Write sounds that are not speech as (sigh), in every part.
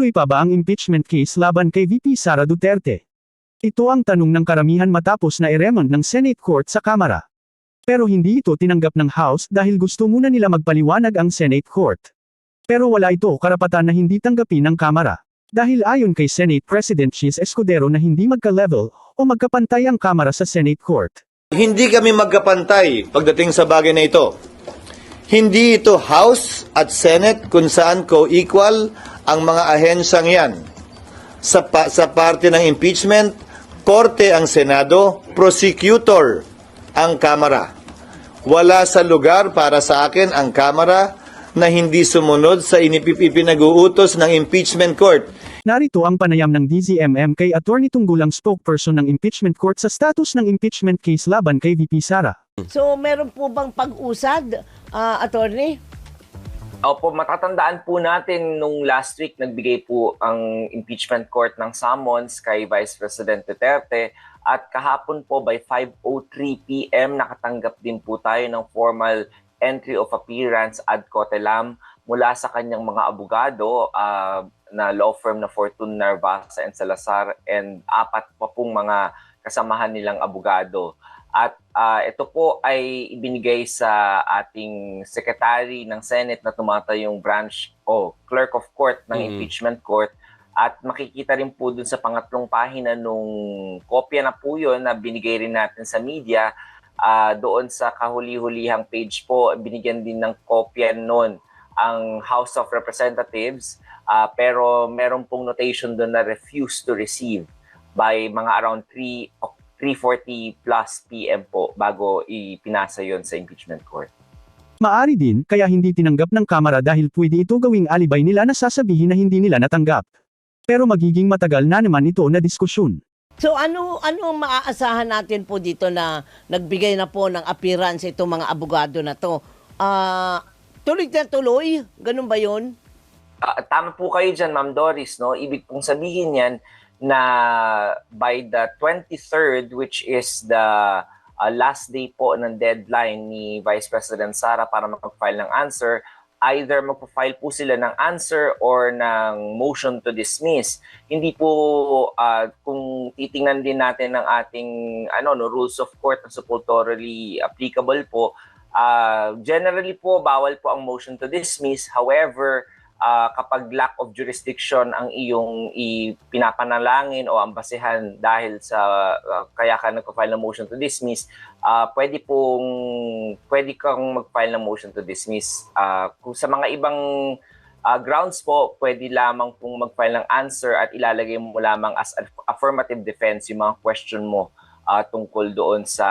Tutuloy pa ba ang impeachment case laban kay VP Sara Duterte? Ito ang tanong ng karamihan matapos na i-remand ng Senate Court sa Kamara. Pero hindi ito tinanggap ng House dahil gusto muna nila magpaliwanag ang Senate Court. Pero wala ito karapatan na hindi tanggapin ng Kamara. Dahil ayon kay Senate President Chis Escudero na hindi magka-level o magkapantay ang Kamara sa Senate Court. Hindi kami magkapantay pagdating sa bagay na ito. Hindi ito House at Senate kung saan co-equal ang mga ahensyang yan. Sa, pa- sa parte ng impeachment, Korte ang Senado, prosecutor ang Kamara. Wala sa lugar para sa akin ang Kamara na hindi sumunod sa inipipinag-uutos ng impeachment court. Narito ang panayam ng DZMM kay Attorney Tunggulang spokesperson ng impeachment court sa status ng impeachment case laban kay VP Sara. So, meron po bang pag-usad, ah, attorney? Opo, matatandaan po natin nung last week nagbigay po ang impeachment court ng summons kay Vice President Duterte at kahapon po by 5.03 p.m. nakatanggap din po tayo ng formal entry of appearance ad cotelam mula sa kanyang mga abogado ah, na law firm na Fortune Narvasa and Salazar and apat pa pong mga kasamahan nilang abogado. At ah, ito po ay ibinigay sa ating secretary ng Senate na tumatayong branch o clerk of court ng Mhm. impeachment court. At makikita rin po dun sa pangatlong pahina nung kopya na po yun na binigay rin natin sa media. ah, doon sa kahuli-hulihang page po, binigyan din ng kopya noon ang House of Representatives. ah, pero meron pong notation doon na refuse to receive by mga around 3 o 3.40 plus PM po bago ipinasa yon sa impeachment court. Maari din, kaya hindi tinanggap ng Kamara dahil pwede ito gawing alibay nila na sasabihin na hindi nila natanggap. Pero magiging matagal na naman ito na diskusyon. So, ano, ano ang maaasahan natin po dito na nagbigay na po ng appearance itong mga abogado na to? Ah, tuloy na tuloy? Ganun ba yun? Ah, tama po kayo dyan, Ma'am Doris. No? Ibig pong sabihin yan na by the 23rd, which is the ah, last day po ng deadline ni Vice President Sara para mag-file ng answer, either magpa-file po sila ng answer or ng motion to dismiss. Hindi po ah, kung titingnan din natin ng ating ano no rules of court na supportorily applicable po, ah, generally po bawal po ang motion to dismiss. However, ah, kapag lack of jurisdiction ang iyong ipinapanalangin o ang dahil sa ah, kaya ka nagpa-file ng motion to dismiss, ah, pwede pong pwede kang mag-file ng motion to dismiss. Ah, kung sa mga ibang ah, grounds po, pwede lamang pong mag-file ng answer at ilalagay mo lamang as affirmative defense yung mga question mo ah, tungkol doon sa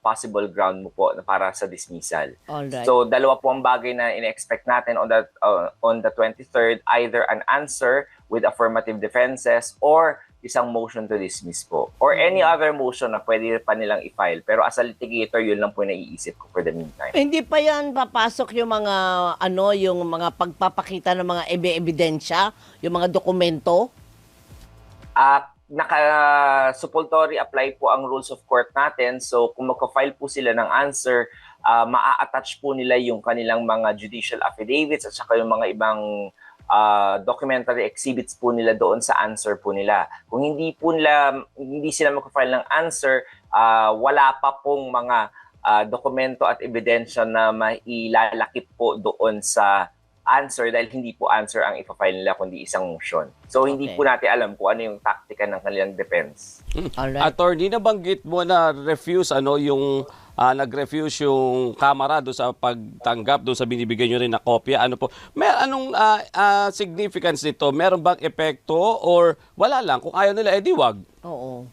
possible ground mo po na para sa dismissal. Alright. So dalawa po ang bagay na ina-expect natin on the uh, on the 23rd either an answer with affirmative defenses or isang motion to dismiss po or any other motion na pwede pa nilang i-file pero as a litigator yun lang po naiisip ko for the meantime. Hindi pa yan papasok yung mga ano yung mga pagpapakita ng mga ebe ebidensya, yung mga dokumento. At naka-supultory apply po ang rules of court natin. So kung magka-file po sila ng answer, ah, maa-attach po nila yung kanilang mga judicial affidavits at saka yung mga ibang ah, documentary exhibits po nila doon sa answer po nila. Kung hindi po nila, hindi sila magka-file ng answer, ah, wala pa pong mga ah, dokumento at ebidensya na mailalakip po doon sa answer dahil hindi po answer ang ipafile nila kundi isang motion. So hindi Okay. po natin alam kung ano yung taktika ng kanilang defense. Alright. Attorney, nabanggit mo na refuse ano yung ah, nag-refuse yung kamera do sa pagtanggap do sa binibigay nyo rin na kopya. Ano po? May anong ah, ah, significance nito? Meron bang epekto or wala lang kung ayaw nila edi wag? Oo.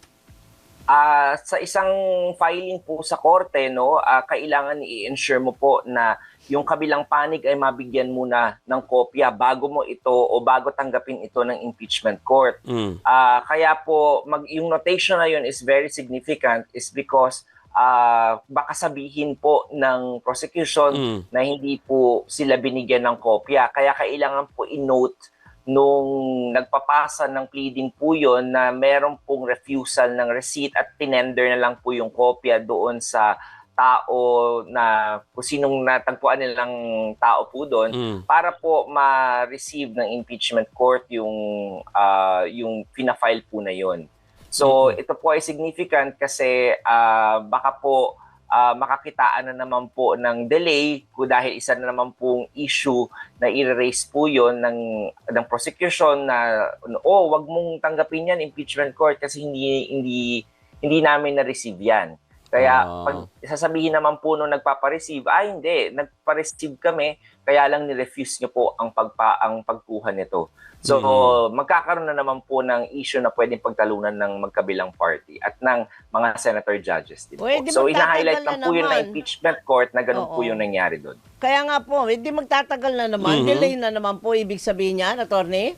Ah, sa isang filing po sa korte, no, ah, kailangan i-ensure mo po na yung kabilang panig ay mabigyan muna ng kopya bago mo ito o bago tanggapin ito ng impeachment court. Mm. Ah, kaya po mag yung notation na yun is very significant is because ah, baka sabihin po ng prosecution Mm. na hindi po sila binigyan ng kopya. Kaya kailangan po i-note nung nagpapasa ng pleading po yun na meron pong refusal ng receipt at tinender na lang po yung kopya doon sa tao na kung sinong natagpuan nilang tao po doon Mm. para po ma-receive ng impeachment court yung ah, yung pina-file po na yon. So ito po ay significant kasi ah, baka po ah, makakitaan na naman po ng delay kung dahil isa na naman pong issue na i-raise po yon ng ng prosecution na oh wag mong tanggapin yan impeachment court kasi hindi hindi hindi namin na-receive yan. Kaya Ah. pag sasabihin naman po nung nagpapa-receive, ay hindi, nagpa-receive kami, kaya lang ni-refuse niyo po ang pagpa ang pagkuha nito. So magkakaroon na naman po ng issue na pwedeng pagtalunan ng magkabilang party at ng mga senator judges din po. So ina-highlight lang na po yun na naman. impeachment court na ganun po Oo. yung nangyari doon. Kaya nga po, hindi magtatagal na naman, Mhm. delay na naman po ibig sabihin niyan, attorney?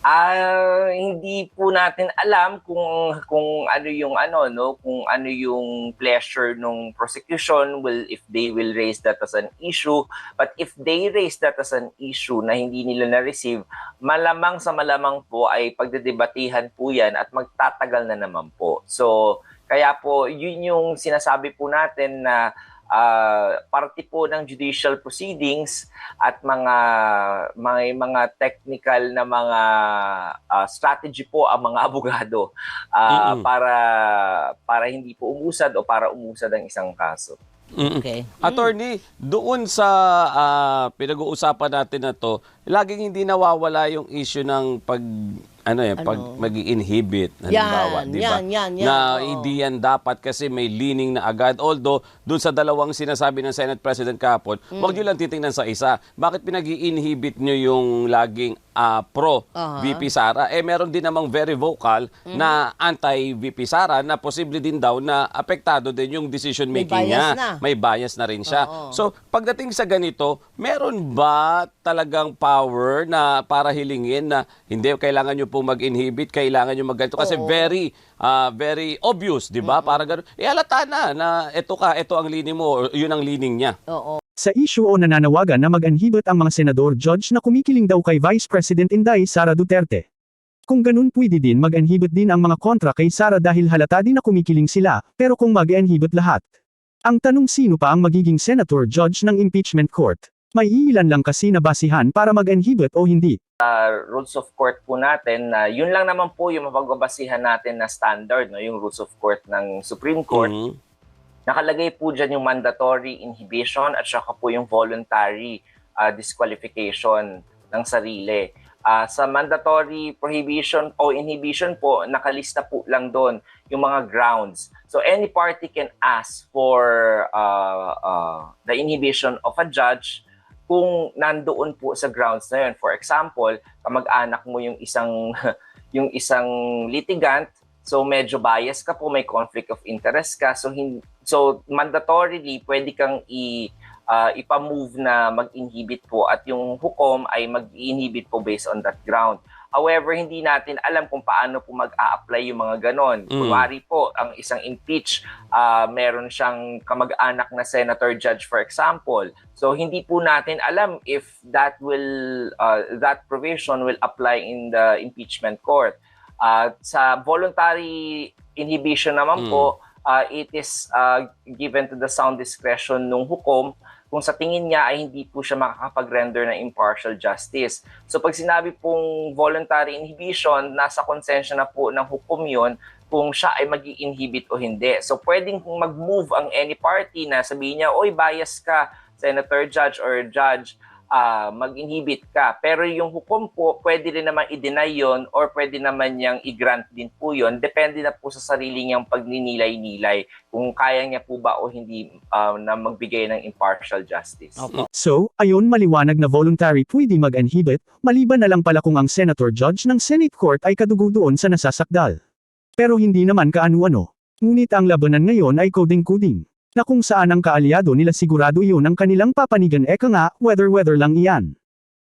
Ah, hindi po natin alam kung kung ano yung ano no, kung ano yung pleasure nung prosecution will if they will raise that as an issue, but if they raise that as an issue na hindi nila na-receive, malamang sa malamang po ay pagdedebatihan po 'yan at magtatagal na naman po. So, kaya po yun yung sinasabi po natin na ah, parte po ng judicial proceedings at mga mga mga technical na mga ah, strategy po ang mga (laughs) abogado ah, Mm-mm. para para hindi po umusad o para umusad ang isang kaso. Mm. Okay. Attorney, doon sa ah, pinag-uusapan natin na to, laging hindi nawawala yung issue ng pag ano eh, pag Ano? mag-inhibit halimbawa, Yan, di ba? yan, yan, yan, Na oo. hindi yan dapat kasi may leaning na agad. Although doon sa dalawang sinasabi ng Senate President kahapon, Mm. wag niyo lang titingnan sa isa. Bakit pinag-i-inhibit niyo yung laging ah, pro Aha. VP Sara? Eh meron din namang very vocal Mm. na anti-VP Sara na posible din daw na apektado din yung decision making niya na. may bias na rin siya. Oo. So, pagdating sa ganito, meron ba talagang power na para hilingin na hindi kailangan nyo pong mag-inhibit, kailangan nyo mag Kasi Oo. very ah, very obvious, 'di ba? Para ganun. Eh halata na na ito ka, ito ang lining mo, or yun ang lining niya. Oo. Sa issue o nananawagan na mag-anhibit ang mga senador judge na kumikiling daw kay Vice President Inday Sara Duterte. Kung ganun pwede din mag-anhibit din ang mga kontra kay Sara dahil halata din na kumikiling sila, pero kung mag-anhibit lahat. Ang tanong sino pa ang magiging senator judge ng impeachment court? May iilan lang kasi na basihan para mag-anhibit o hindi. rules of court po natin na yun lang naman po yung mapagbabasihan natin na standard no yung rules of court ng Supreme Court Mhm. nakalagay po dyan yung mandatory inhibition at saka po yung voluntary ah, disqualification ng sarili. Ah, sa mandatory prohibition o inhibition po, nakalista po lang doon yung mga grounds. So any party can ask for ah, ah, the inhibition of a judge kung nandoon po sa grounds na yun. For example, kamag-anak mo yung isang (laughs) yung isang litigant, so medyo bias ka po, may conflict of interest ka, so hin- so mandatorily pwede kang i ah, ipa-move na mag-inhibit po at yung hukom ay mag-inhibit po based on that ground. However, hindi natin alam kung paano po mag-a-apply yung mga ganon. Mm. Kunwari po, ang isang impeach, ah, meron siyang kamag-anak na senator judge for example. So hindi po natin alam if that will uh, that provision will apply in the impeachment court. Uh, sa voluntary inhibition naman Mm. po, uh, it is uh, given to the sound discretion ng hukom kung sa tingin niya ay hindi po siya makakapag-render ng impartial justice. So pag sinabi pong voluntary inhibition, nasa konsensya na po ng hukom yon kung siya ay mag inhibit o hindi. So pwedeng mag-move ang any party na sabihin niya, oy bias ka, senator, judge, or judge, ah, mag-inhibit ka. Pero yung hukom po, pwede rin naman i-deny yon or pwede naman niyang i-grant din po yon Depende na po sa sarili niyang pagninilay-nilay kung kaya niya po ba o hindi ah, na magbigay ng impartial justice. Opo. So, ayon maliwanag na voluntary pwede mag-anhibit, maliban na lang pala kung ang senator judge ng Senate Court ay kadugo doon sa nasasakdal. Pero hindi naman kaano-ano. Ngunit ang labanan ngayon ay koding-kuding. Na kung saan ang kaalyado nila sigurado iyon ang kanilang papanigan eka nga, weather-weather lang iyan.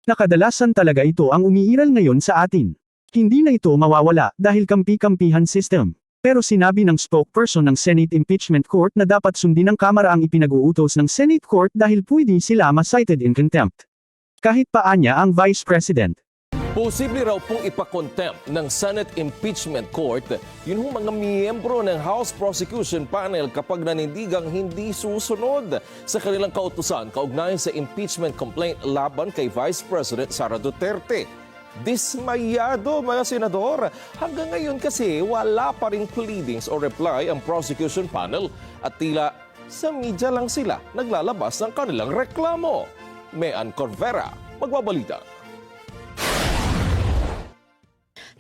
Nakadalasan talaga ito ang umiiral ngayon sa atin. Hindi na ito mawawala dahil kampi-kampihan system. Pero sinabi ng spokesperson ng Senate Impeachment Court na dapat sundin ng Kamara ang ipinag-uutos ng Senate Court dahil pwede sila ma-cited in contempt. Kahit pa anya ang Vice President. Posible raw pong ipakontempt ng Senate Impeachment Court yun hong mga miyembro ng House Prosecution Panel kapag nanindigang hindi susunod sa kanilang kautusan kaugnay sa impeachment complaint laban kay Vice President Sara Duterte. Dismayado mga senador. Hanggang ngayon kasi wala pa rin pleadings o reply ang prosecution panel at tila sa media lang sila naglalabas ng kanilang reklamo. Mean Corvera, magbabalita.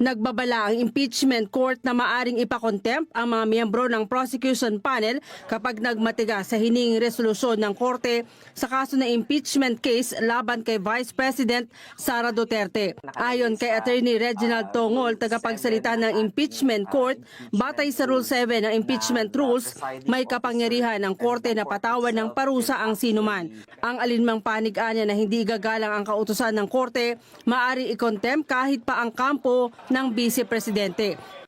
Nagbabala ang impeachment court na maaring ipakontempt ang mga miyembro ng prosecution panel kapag nagmatigas sa hininging resolusyon ng korte sa kaso ng impeachment case laban kay Vice President Sara Duterte. Ayon kay Attorney Reginald Tongol, tagapagsalita ng impeachment court, batay sa Rule 7 ng impeachment rules, may kapangyarihan ng korte na patawan ng parusa ang sinuman. Ang alinmang panig-anya na hindi igagalang ang kautusan ng korte, maaari i-contempt kahit pa ang kampo ng Vice Presidente.